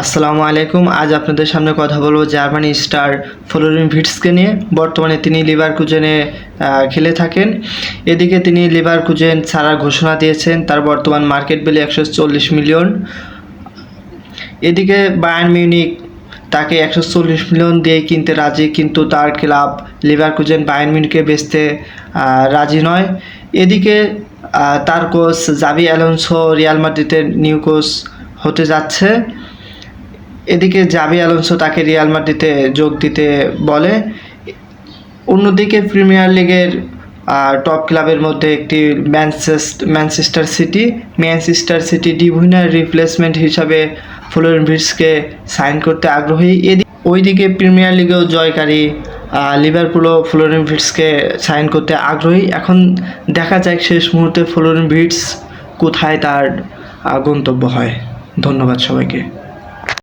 আসসালামু আলাইকুম। আজ আপনাদের সামনে কথা বলব জার্মানি স্টার ফ্লোরিন ভিটসকে নিয়ে। বর্তমানে তিনি লিভার কুজেনে খেলে থাকেন। এদিকে তিনি লিভার কুজেন ছাড়ার ঘোষণা দিয়েছেন। তার বর্তমান মার্কেট ভ্যালু একশো চল্লিশ মিলিয়ন। এদিকে বায়ার্ন মিউনিক তাকে একশো চল্লিশ মিলিয়ন দিয়ে কিনতে রাজি, কিন্তু তার ক্লাব লিভার কুজেন বায়ার্ন মিউনিকে বেচতে রাজি নয়। এদিকে তার কোচ জাবি অ্যালোনসো রিয়াল মাদ্রিদের নিউ কোচ হতে যাচ্ছে। এদিকে জাবি আলোনসো তাকে রিয়াল মাদ্রিদে যোগ দিতে বলে। অন্যদিকে প্রিমিয়ার লিগের টপ ক্লাবের মধ্যে একটি ম্যানচেস্ট, ম্যানচেস্টার সিটি ম্যানচেস্টার সিটি ডিভুইনার রিপ্লেসমেন্ট হিসাবে ফ্লোরেন ভিটসকে সাইন করতে আগ্রহী। এদিকে ওইদিকে প্রিমিয়ার লিগেও জয়কারী লিভারপুলও ফ্লোরেন ভিটসকে সাইন করতে আগ্রহী। এখন দেখা যাক শেষ মুহূর্তে ফ্লোরেন ভিটস কোথায় তার গন্তব্য হয়। ধন্যবাদ সবাইকে।